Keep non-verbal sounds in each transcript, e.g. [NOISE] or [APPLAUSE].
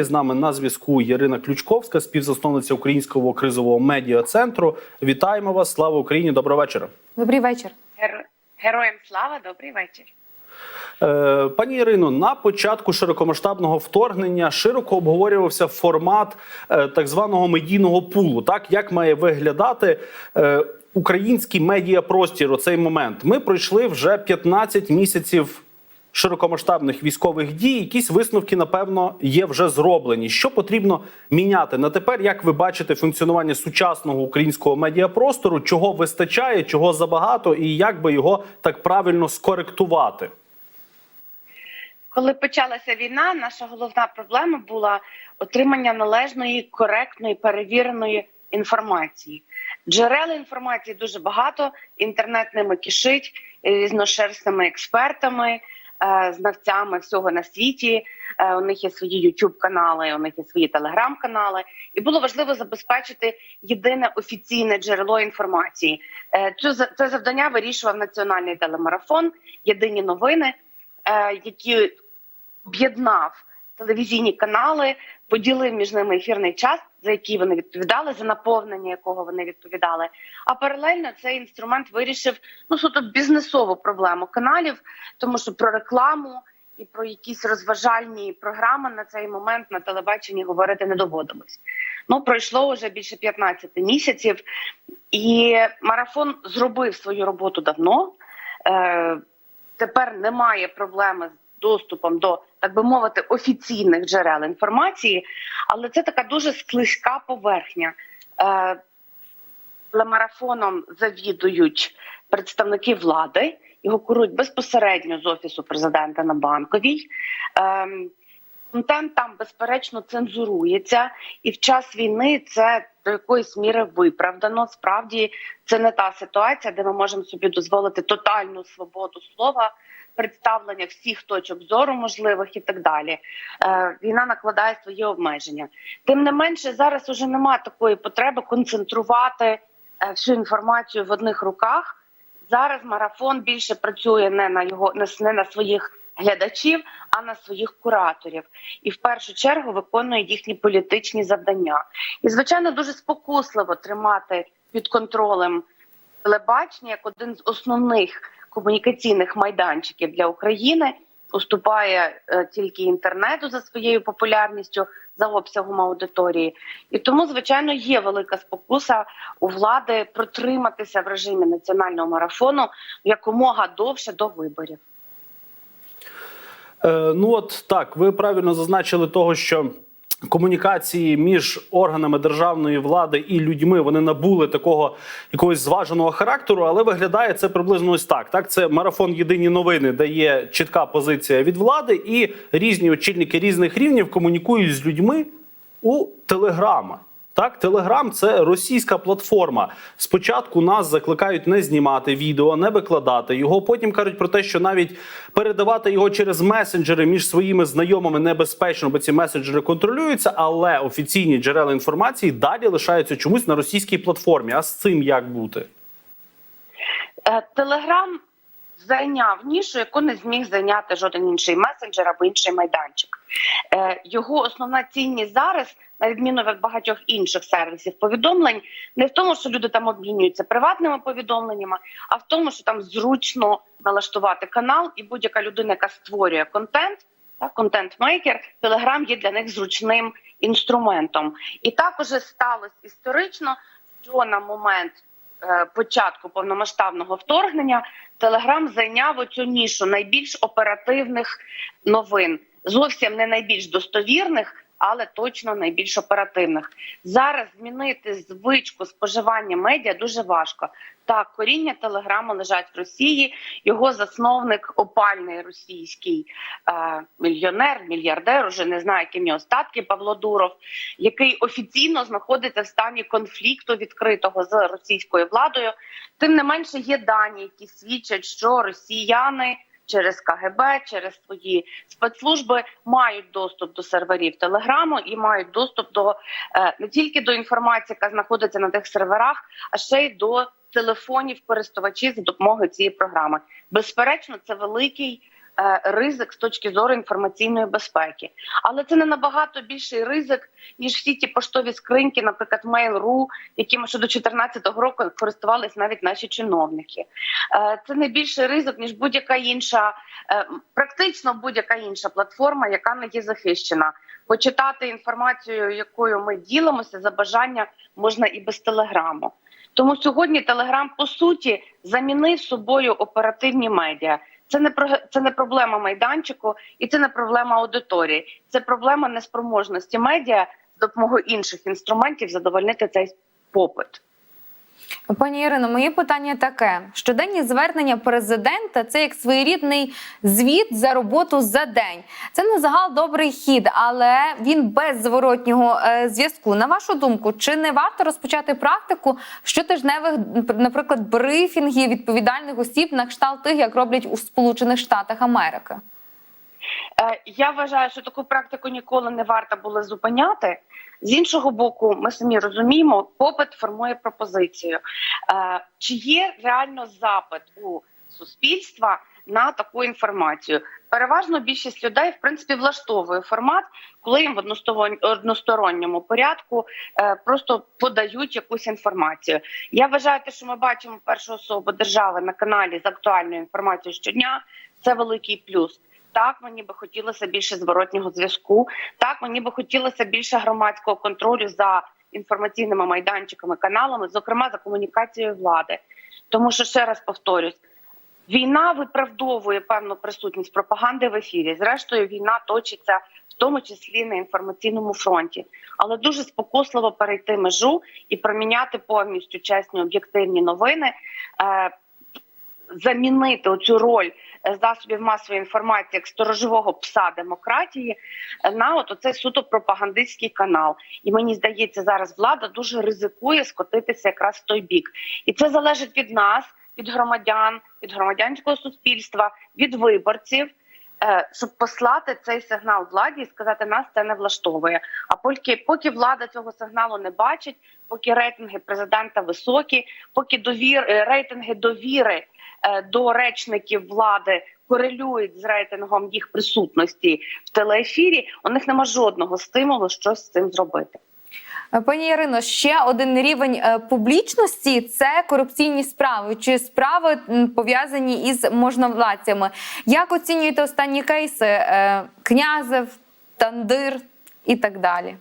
З нами на зв'язку Ярина Ключковська, співзасновниця українського кризового медіа центру. Вітаємо вас! Слава Україні! Доброго вечора. Добрий вечір. Гер... Героям слава, добрий вечір. Е, Пані Ірино, на початку широкомасштабного вторгнення широко обговорювався формат е, так званого медійного пулу. Так як має виглядати е, український медіапростір у цей момент. Ми пройшли вже 15 місяців. Широкомасштабних військових дій, якісь висновки, напевно, є вже зроблені. Що потрібно міняти на тепер? Як ви бачите функціонування сучасного українського медіапростору? Чого вистачає, чого забагато, і як би його так правильно скоректувати? Коли почалася війна, наша головна проблема була отримання належної, коректної, перевіреної інформації. Джерел інформації дуже багато. Інтернет ними кишить різношерстними експертами, знавцями всього на світі. Е, У них є свої youtube канали, у них є свої телеграм-канали, і було важливо забезпечити єдине офіційне джерело інформації. Е, це завдання вирішував національний телемарафон, єдині новини, е, які об'єднав телевізійні канали, поділив між ними ефірний час, за який вони відповідали, за наповнення якого вони відповідали. А паралельно цей інструмент вирішив ну суто бізнесову проблему каналів, тому що про рекламу і про якісь розважальні програми на цей момент на телебаченні говорити не доводилось. Ну пройшло вже більше 15 місяців, і марафон зробив свою роботу давно. Е, тепер немає проблеми з доступом до, так би мовити, офіційних джерел інформації, але це така дуже склизька поверхня. Е, телемарафоном завідують представники влади, його курують безпосередньо з офісу президента на банковій. Ем, Контент там безперечно цензурується, і в час війни це до якоїсь міри виправдано. Справді це не та ситуація, де ми можемо собі дозволити тотальну свободу слова, представлення всіх точок зору можливих і так далі. Е, війна накладає свої обмеження. Тим не менше, зараз уже немає такої потреби концентрувати е, всю інформацію в одних руках. Зараз марафон більше працює не на його не на своїх глядачів, а на своїх кураторів, і в першу чергу виконує їхні політичні завдання. І звичайно, дуже спокусливо тримати під контролем телебачення як один з основних комунікаційних майданчиків для України. Уступає е, тільки інтернету за своєю популярністю, за обсягом аудиторії, і тому, звичайно, є велика спокуса у влади протриматися в режимі національного марафону якомога довше до виборів. Е, ну от так, ви правильно зазначили того, що. Комунікації між органами державної влади і людьми вони набули такого якогось зваженого характеру, але виглядає це приблизно ось так. Так, це марафон Єдині новини, де є чітка позиція від влади, і різні очільники різних рівнів комунікують з людьми у телеграма. Так, Телеграм це російська платформа. Спочатку нас закликають не знімати відео, не викладати його. Потім кажуть про те, що навіть передавати його через месенджери між своїми знайомими небезпечно, бо ці месенджери контролюються. Але офіційні джерела інформації далі лишаються чомусь на російській платформі. А з цим як бути? Телеграм зайняв нішу, яку не зміг зайняти жоден інший месенджер або інший майданчик. Е, Його основна цінність зараз, на відміну від багатьох інших сервісів повідомлень, не в тому, що люди там обмінюються приватними повідомленнями, а в тому, що там зручно налаштувати канал, і будь-яка людина, яка створює контент, так, контент-мейкер, Телеграм є для них зручним інструментом. І так уже сталося історично, що на момент початку повномасштабного вторгнення Телеграм зайняв оцю нішу найбільш оперативних новин, зовсім не найбільш достовірних, але точно найбільш оперативних. Зараз змінити звичку споживання медіа дуже важко. Так, коріння телеграму лежать в Росії. Його засновник опальний російський е, мільйонер, мільярдер, уже не знаю, які в нього Павло Дуров, який офіційно знаходиться в стані конфлікту відкритого з російською владою. Тим не менше є дані, які свідчать, що росіяни через КГБ, через свої спецслужби мають доступ до серверів Телеграму і мають доступ до е, не тільки до інформації, яка знаходиться на тих серверах, а ще й до телефонів користувачів за допомогою цієї програми. Безперечно, це великий ризик з точки зору інформаційної безпеки. Але це не набагато більший ризик, ніж всі ті поштові скриньки, наприклад, Mail.ru, якими ще до 2014 року користувались навіть наші чиновники. Е, Це не більший ризик, ніж будь-яка інша, е, практично будь-яка інша платформа, яка не є захищена. Почитати інформацію, якою ми ділимося за бажання можна і без телеграму. Тому сьогодні Телеграм по суті замінив собою оперативні медіа. Це не про це не проблема майданчику, і це не проблема аудиторії. Це проблема неспроможності медіа з допомогою інших інструментів задовольнити цей попит. Пані Ірино, моє питання таке: щоденні звернення президента це як своєрідний звіт за роботу за день. Це на загал добрий хід, але він без зворотнього е, зв'язку. На вашу думку, чи не варто розпочати практику щотижневих, наприклад, брифінгів відповідальних осіб на кшталт тих, як роблять у Сполучених Штатах Америки? Е, Я вважаю, що таку практику ніколи не варто було зупиняти. З іншого боку, ми самі розуміємо, попит формує пропозицію. Е, Чи є реально запит у суспільства на таку інформацію? Переважно більшість людей в принципі влаштовує формат, коли їм в односторон- односторонньому порядку е, просто подають якусь інформацію. Я вважаю, те, що ми бачимо першу особу держави на каналі з актуальною інформацією щодня. Це великий плюс. Так, мені би хотілося більше зворотнього зв'язку. Так, мені би хотілося більше громадського контролю за інформаційними майданчиками, каналами, зокрема за комунікацією влади. Тому що ще раз повторюсь. Війна виправдовує певну присутність пропаганди в ефірі. Зрештою, війна точиться в тому числі на інформаційному фронті, але дуже спокусливо перейти межу і проміняти повністю чесні об'єктивні новини, е, замінити оцю роль засобів масової інформації як сторожового пса демократії е, на от оцей суто пропагандистський канал. І мені здається, зараз влада дуже ризикує скотитися якраз в той бік, і це залежить від нас, від громадян, від громадянського суспільства, від виборців. е, Щоб послати цей сигнал владі і сказати, нас це не влаштовує. А поки поки влада цього сигналу не бачить, поки рейтинги президента високі, поки довір е, рейтинги довіри до речників влади корелюють з рейтингом їх присутності в телеефірі, у них нема жодного стимулу щось з цим зробити. Пані Ірино, ще один рівень е, публічності це корупційні справи чи справи пов'язані із можновладцями. Як оцінюєте останні кейси е, Князев, Тандир і так далі?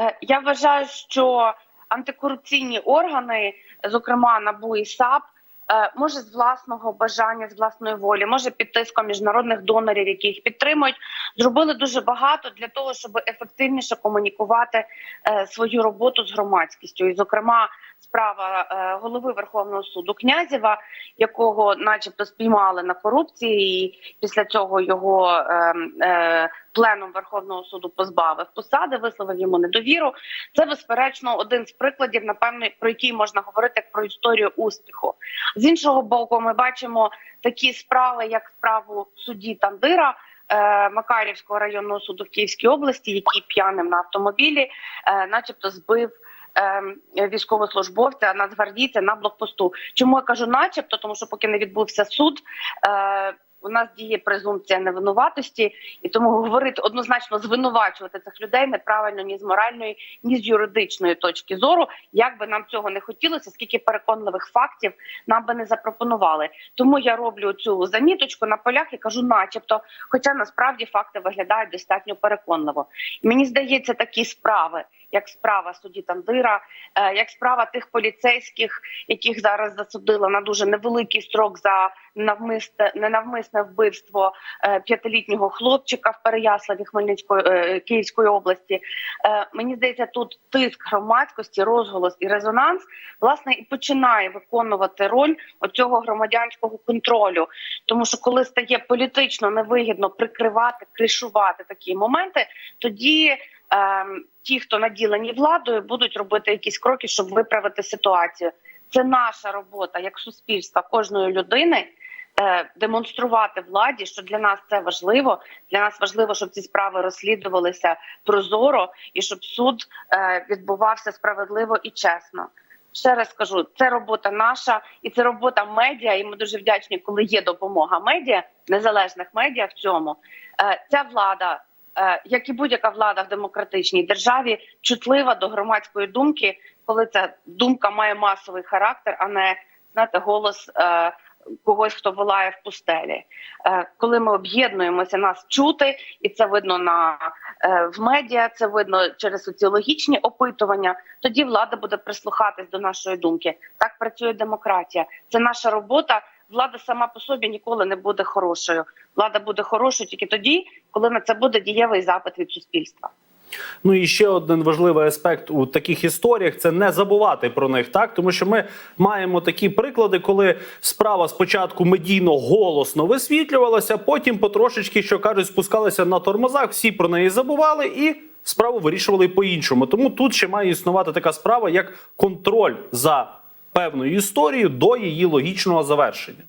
Е, Я вважаю, що антикорупційні органи, зокрема НАБУ і САП, е, може з власного бажання, з власної волі, може під тиском міжнародних донорів, які їх підтримують, зробили дуже багато для того, щоб ефективніше комунікувати е, свою роботу з громадськістю. І, зокрема, справа е, голови Верховного суду Князєва, якого, начебто, спіймали на корупції, і після цього його е, е, пленум Верховного суду позбавив посади, висловив йому недовіру. Це безперечно один з прикладів, напевно, про який можна говорити як про історію успіху. З іншого боку, ми бачимо такі справи, як справу судді Тандира. Макарівського районного суду в Київській області, який п'яним на автомобілі, начебто, збив військовослужбовця нацгвардійця на блокпосту. Чому я кажу, начебто, тому що поки не відбувся суд. Е, у нас діє презумпція невинуватості, і тому говорити однозначно звинувачувати цих людей неправильно ні з моральної, ні з юридичної точки зору. Як би нам цього не хотілося, скільки переконливих фактів нам би не запропонували. Тому я роблю цю заміточку на полях і кажу, начебто, хоча насправді факти виглядають достатньо переконливо. Мені здається, такі справи, як справа судді Тандира, е, як справа тих поліцейських, яких зараз засудили на дуже невеликий строк за навмисне ненавмисне вбивство е, п'ятилітнього хлопчика в Переяславі Хмельницької е, Київської області. Мені здається, тут тиск громадськості, розголос і резонанс власне і починає виконувати роль оцього громадянського контролю. Тому що коли стає політично невигідно прикривати, кришувати такі моменти, тоді. Ем, ті, хто наділені владою, будуть робити якісь кроки, щоб виправити ситуацію. Це наша робота як суспільства кожної людини. е, Демонструвати владі, що для нас це важливо. Для нас важливо, щоб ці справи розслідувалися прозоро і щоб суд е, відбувався справедливо і чесно. Ще раз скажу, це робота наша і це робота медіа. І ми дуже вдячні, коли є допомога медіа, незалежних медіа в цьому. Е, Ця влада, як і будь-яка влада в демократичній державі, чутлива до громадської думки, коли ця думка має масовий характер, а не знаєте, голос е, когось, хто волає в пустелі. Е, Коли ми об'єднуємося, нас чути, і це видно на е, в медіа, це видно через соціологічні опитування. Тоді влада буде прислухатись до нашої думки. Так працює демократія. Це наша робота. Влада сама по собі ніколи не буде хорошою. Влада буде хорошою тільки тоді, коли на це буде дієвий запит від суспільства. Ну і ще один важливий аспект у таких історіях це не забувати про них, так тому що ми маємо такі приклади, коли справа спочатку медійно голосно висвітлювалася, потім потрошечки, що кажуть, спускалися на тормозах, всі про неї забували і. Справу вирішували по-іншому. Тому тут ще має існувати така справа, як контроль за певною історією до її логічного завершення.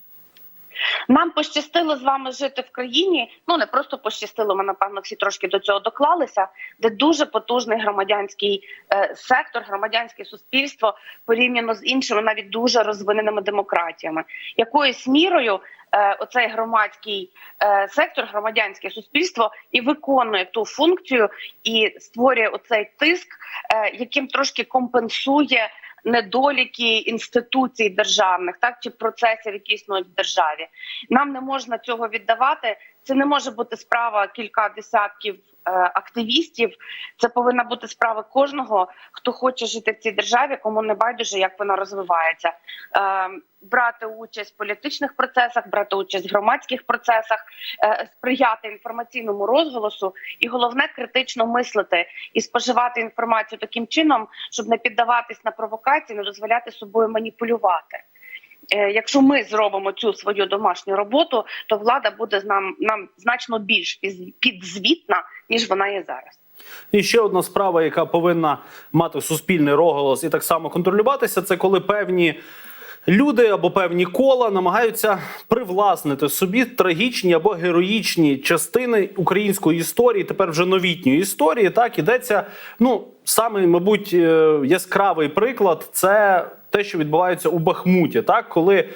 Нам пощастило з вами жити в країні. Ну не просто пощастило, ми напевно всі трошки до цього доклалися, де дуже потужний громадянський е, сектор, громадянське суспільство порівняно з іншими, навіть дуже розвиненими демократіями. Якоюсь мірою е, оцей громадський е, сектор, громадянське суспільство і виконує ту функцію і створює оцей тиск, е, яким трошки компенсує недоліки інституцій державних, так чи процесів, які існують в державі. Нам не можна цього віддавати. Це не може бути справа кілька десятків е, активістів. Це повинна бути справа кожного, хто хоче жити в цій державі, кому не байдуже, як вона розвивається. Е, брати участь в політичних процесах, брати участь в громадських процесах, е, сприяти інформаційному розголосу, і головне критично мислити і споживати інформацію таким чином, щоб не піддаватись на провокації, не дозволяти собою маніпулювати. Е, Якщо ми зробимо цю свою домашню роботу, то влада буде з нам нам значно більш підзвітна ніж вона є зараз. І ще одна справа, яка повинна мати суспільний розголос і так само контролюватися, це коли певні. Люди або певні кола намагаються привласнити собі трагічні або героїчні частини української історії, тепер вже новітньої історії. Так ідеться. Ну саме, мабуть, е, яскравий приклад це те, що відбувається у Бахмуті, так коли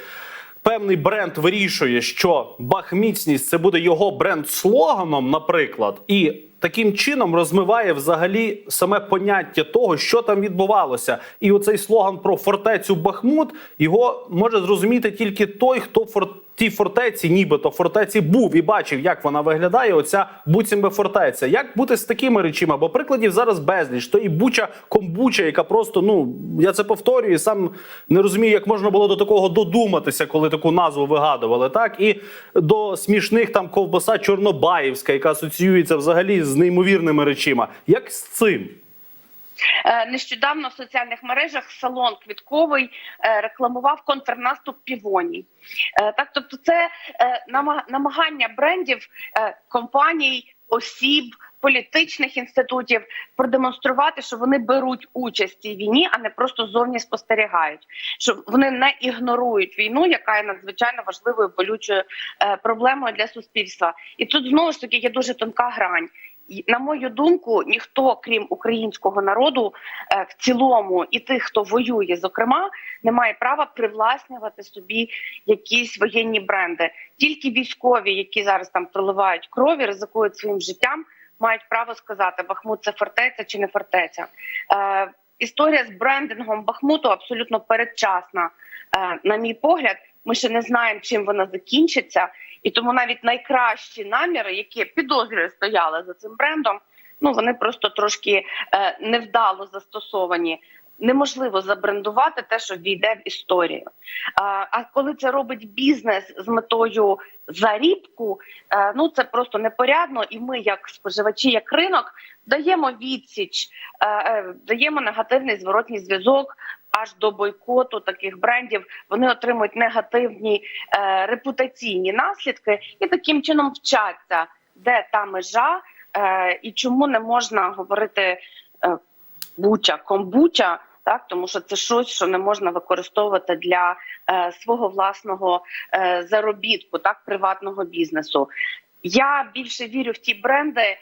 певний бренд вирішує, що бахміцність це буде його бренд-слоганом, наприклад, і таким чином розмиває взагалі саме поняття того, що там відбувалося. І оцей слоган про фортецю Бахмут його може зрозуміти тільки той, хто в фор... тій фортеці, нібито фортеці був і бачив, як вона виглядає. Оця буцімбе фортеця. Як бути з такими речима? Бо прикладів зараз безліч. То і буча комбуча, яка просто ну я це повторюю, сам не розумію, як можна було до такого додуматися, коли таку назву вигадували. Так і до смішних там ковбаса Чорнобаївська, яка асоціюється взагалі з неймовірними речима. Як з цим? Е, Нещодавно в соціальних мережах салон квітковий е, рекламував контрнаступ півоній. Е, Так, тобто, це намагання брендів, компаній, осіб. Політичних інститутів продемонструвати, що вони беруть участь в цій війні, а не просто зовні спостерігають. Що вони не ігнорують війну, яка є надзвичайно важливою болючою проблемою для суспільства. І тут знову ж таки є дуже тонка грань. На мою думку, ніхто, крім українського народу, е, в цілому і тих, хто воює, зокрема, не має права привласнювати собі якісь воєнні бренди. Тільки військові, які зараз там проливають крові, ризикують своїм життям, мають право сказати, Бахмут це фортеця чи не фортеця. Е, історія з брендингом Бахмуту абсолютно передчасна. Е, на мій погляд, ми ще не знаємо, чим вона закінчиться, і тому навіть найкращі наміри, які підозрюю стояли за цим брендом, ну вони просто трошки е, невдало застосовані. Неможливо забрендувати те, що війде в історію. А, коли це робить бізнес з метою зарібку, е, ну це просто непорядно. І ми, як споживачі, як ринок, даємо відсіч, е, е, даємо негативний зворотній зв'язок аж до бойкоту таких брендів. Вони отримують негативні е, репутаційні наслідки і таким чином вчаться, де та межа е, і чому не можна говорити е, буча, комбуча. Так, тому що це щось, що не можна використовувати для е, свого власного е, заробітку, так приватного бізнесу. Я більше вірю в ті бренди,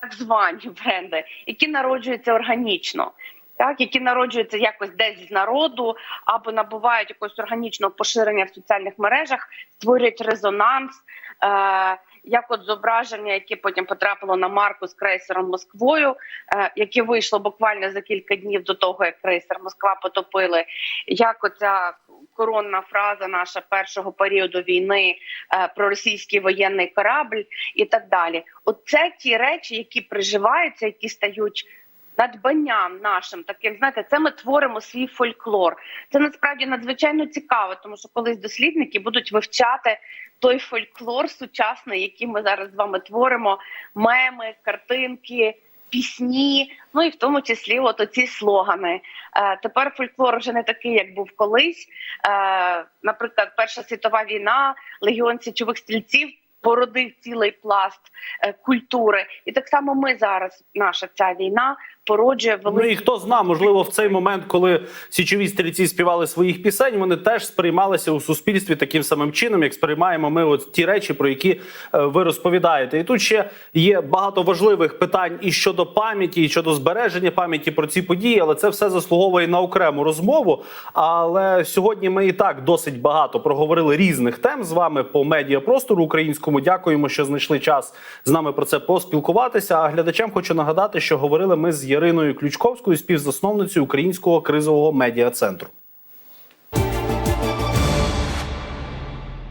так звані [LAUGHS] бренди, які народжуються органічно. Так, які народжуються якось десь з народу або набувають якогось органічного поширення в соціальних мережах, створюють резонанс. Е, як от зображення, яке потім потрапило на марку з крейсером Москвою, е, яке вийшло буквально за кілька днів до того, як крейсер Москва потопили, як оця коронна фраза наша першого періоду війни е, про російський воєнний корабль і так далі. Оце ті речі, які приживаються, які стають надбанням нашим таким. Знаєте, це ми творимо свій фольклор. Це насправді надзвичайно цікаво, тому що колись дослідники будуть вивчати той фольклор сучасний, який ми зараз з вами творимо: меми, картинки. Пісні, ну і в тому числі от оці слогани. Е, тепер фольклор вже не такий, як був колись. Е, наприклад, Перша світова війна, легіон січових стрільців породив цілий пласт е, культури. І так само ми зараз, наша ця війна, породжує Ну і хто зна, можливо, в цей момент, коли січові стрільці співали своїх пісень, вони теж сприймалися у суспільстві таким самим чином, як сприймаємо ми от ті речі, про які е, ви розповідаєте. І тут ще є багато важливих питань і щодо пам'яті, і щодо збереження пам'яті про ці події, але це все заслуговує на окрему розмову. Але сьогодні ми і так досить багато проговорили різних тем з вами по медіапростору українському. Дякуємо, що знайшли час з нами про це поспілкуватися. А глядачам хочу нагадати, що говорили ми з Яриною Ключковською, співзасновницею українського кризового медіа центру.